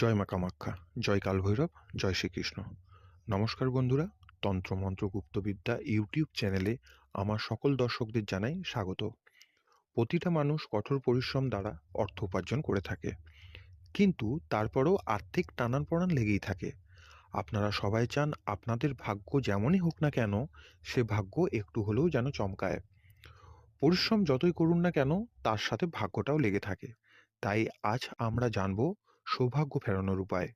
জয় মা কামাখ্যা জয় কালভৈরব, জয় শ্রীকৃষ্ণ। নমস্কার বন্ধুরা তন্ত্রমন্ত্র গুপ্তবিদ্যা ইউটিউব চ্যানেলে আমার সকল দর্শকদের জানাই স্বাগত। প্রতিটা মানুষ কঠোর পরিশ্রম দ্বারা অর্থ উপার্জন করে থাকে। কিন্তু তারপরেও আর্থিক টানান পড়ান লেগেই থাকে। আপনারা সবাই চান আপনাদের ভাগ্য যেমনই হোক না কেন, সে ভাগ্য একটু হলেও যেন চমকায়। পরিশ্রম যতই করুন না কেন, তার সাথে ভাগ্যটাও লেগে থাকে। তাই আজ আমরা জানব সৌভাগ্য ফেরানোর উপায়।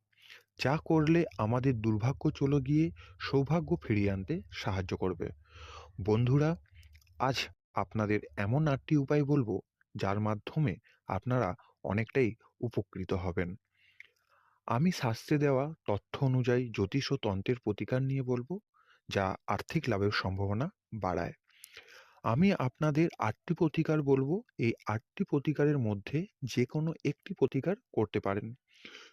যা করলে আমাদের দুর্ভাগ্য চলে গিয়ে সৌভাগ্য ফিরিয়ে আনতে সাহায্য করবে। বন্ধুরা, আজ আপনাদের এমন আটটি উপায় বলব যার মাধ্যমে আপনারা অনেকটাই উপকৃত হবেন। আমি শাস্ত্রে দেওয়া তথ্য অনুযায়ী জ্যোতিষ ও তন্ত্রের প্রতিকার নিয়ে বলব, যা আর্থিক লাভের সম্ভাবনা বাড়ায়। আমি আপনাদের আটটি প্রতিকার বলব। এই আটটি প্রতিকারের মধ্যে যে কোনো একটি প্রতিকার করতে পারেন।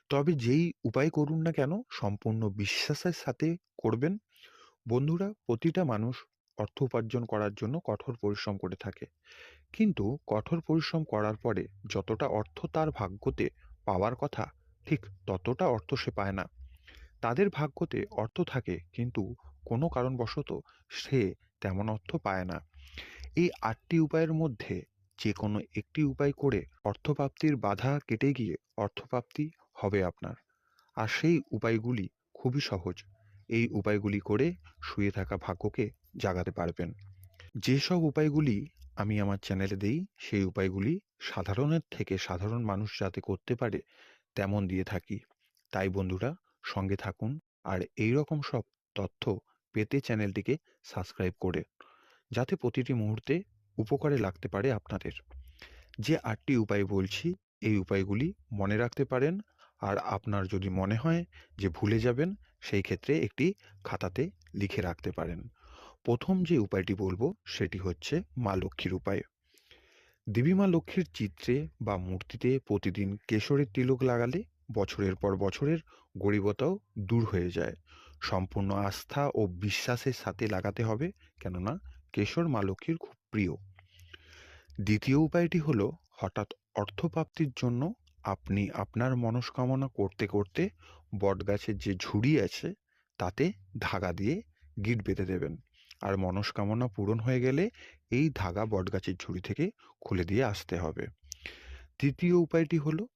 তবে যেই উপায় করুন না কেন, সম্পূর্ণ বিশ্বাসের সাথে করবেন। বন্ধুরা, প্রতিটা মানুষ অর্থ উপার্জন করার জন্য কঠোর পরিশ্রম করে থাকে। কিন্তু কঠোর পরিশ্রম করার পরে যতটা অর্থ তার ভাগ্যতে পাওয়ার কথা, ঠিক ততটা অর্থ সে পায় না। তাদের ভাগ্যতে অর্থ থাকে, কিন্তু কোনো কারণবশত সে তেমন অর্থ পায় না। এই আটটি উপায়ের মধ্যে যে কোনো একটি উপায় করে অর্থপ্রাপ্তির বাধা কেটে গিয়ে অর্থপ্রাপ্তি হবে আপনার। আর সেই উপায়গুলি খুবই সহজ। এই উপায়গুলি করে শুয়ে থাকা ভাগ্যকে জাগাতে পারবেন। যেসব উপায়গুলি আমি আমার চ্যানেলে দেই, সেই উপায়গুলি সাধারণের থেকে সাধারণ মানুষ যাতে করতে পারে, তেমন দিয়ে থাকি। তাই বন্ধুরা, সঙ্গে থাকুন। আর এই রকম সব তথ্য পেতে চ্যানেলটিকে সাবস্ক্রাইব করে যাতে প্রতিটি মুহূর্তে উপকারে লাগতে পারে আপনাদের। যে আটটি উপায় বলছি, এই উপায়গুলি মনে রাখতে পারেন আর আপনার যদি মনে হয় যে ভুলে যাবেন, সেই ক্ষেত্রে একটি খাতাতে লিখে রাখতে পারেন। প্রথম যে উপায়টি বলব, সেটি হচ্ছে মা লক্ষ্মীর উপায়। দেবী মা লক্ষ্মীর চিত্রে বা মূর্তিতে প্রতিদিন কেশরের তিলক লাগালে বছরের পর বছরের গরিবতাও দূর হয়ে যায়। সম্পূর্ণ আস্থা ও বিশ্বাসের সাথে লাগাতে হবে, কেননা কেশর মা লক্ষ্মীর খুব প্রিয়। দ্বিতীয় উপায়টি হলো, হঠাৎ অর্থপ্রাপ্তির জন্য আপনি আপনার মনস্কামনা করতে করতে বটগাছের যে ঝুড়ি আছে, তাতে ধাগা দিয়ে গিট বেঁধে দেবেন। আর মনস্কামনা পূরণ হয়ে গেলে এই ধাগা বটগাছের ঝুড়ি থেকে খুলে দিয়ে আসতে হবে। তৃতীয় উপায়টি হলো,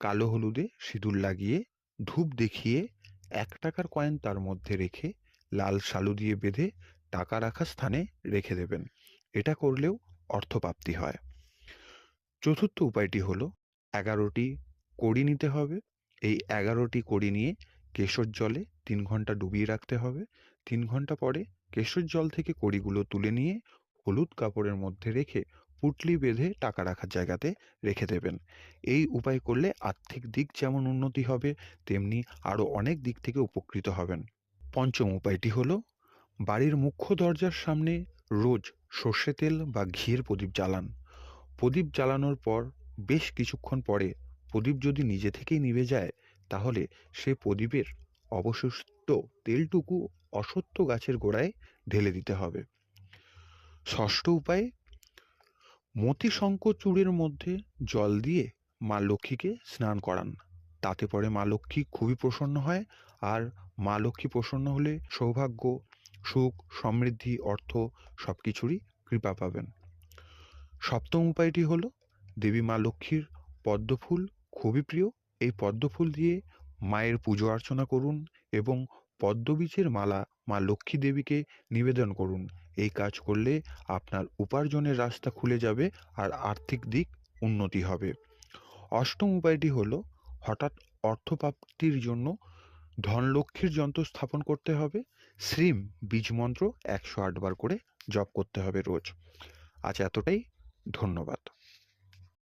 কালো হলুদে সিঁদুর লাগিয়ে ধূপ দেখিয়ে এক টাকার কয়েন তার মধ্যে রেখে লাল শালু দিয়ে বেঁধে টাকা রাখা স্থানে রেখে দেবেন। এটা করলেও অর্থপ্রাপ্তি হয়। চতুর্থ উপায়টি হলো, এগারোটি কড়ি নিতে হবে। এই এগারোটি কড়ি নিয়ে কেশর জলে তিন ঘণ্টা ডুবিয়ে রাখতে হবে। তিন ঘণ্টা পরে কেশর জল থেকে কড়িগুলো তুলে নিয়ে হলুদ কাপড়ের মধ্যে রেখে পুটলি বেঁধে টাকা রাখার জায়গাতে রেখে দেবেন। এই উপায় করলে আর্থিক দিক যেমন উন্নতি হবে, তেমনি আরও অনেক দিক থেকে উপকৃত হবেন। পঞ্চম উপায়টি হলো বাড়ির মুখ্য দরজার সামনে রোজ সর্ষে তেল বা ঘিয়ের প্রদীপ জ্বালান। প্রদীপ জ্বালানোর পর বেশ কিছুক্ষণ পরে প্রদীপ যদি নিজে থেকেই নিভে যায়, তাহলে সে প্রদীপের অবশিষ্ট তেলটুকু অসত্য গাছের গোড়ায় ঢেলে দিতে হবে। ষষ্ঠ উপায়ে মতি শঙ্খ চূড়ের মধ্যে জল দিয়ে মা লক্ষ্মীকে স্নান করান। তাতে পরে মা লক্ষ্মী খুবই প্রসন্ন হয়, আর মা লক্ষ্মী প্রসন্ন হলে সৌভাগ্য সুখ, সমৃদ্ধি, অর্থ সব কিছুরই কৃপা পাবেন। সপ্তম উপায়টি হলো, দেবী মা লক্ষ্মীর পদ্মফুল খুবই প্রিয়। এই পদ্মফুল দিয়ে মায়ের পুজো অর্চনা করুন এবং পদ্মবীজের মালা মা লক্ষ্মী দেবীকে নিবেদন করুন। এই কাজ করলে আপনার উপার্জনের রাস্তা খুলে যাবে আর আর্থিক দিক উন্নতি হবে। অষ্টম উপায়টি হলো, হঠাৎ অর্থপ্রাপ্তির জন্য ধনলক্ষ্মীর যন্ত্র স্থাপন করতে হবে। শ্রীম বীজ মন্ত্র একশো আটবার করে জপ করতে হবে রোজ। আজ এতটাই। ধন্যবাদ।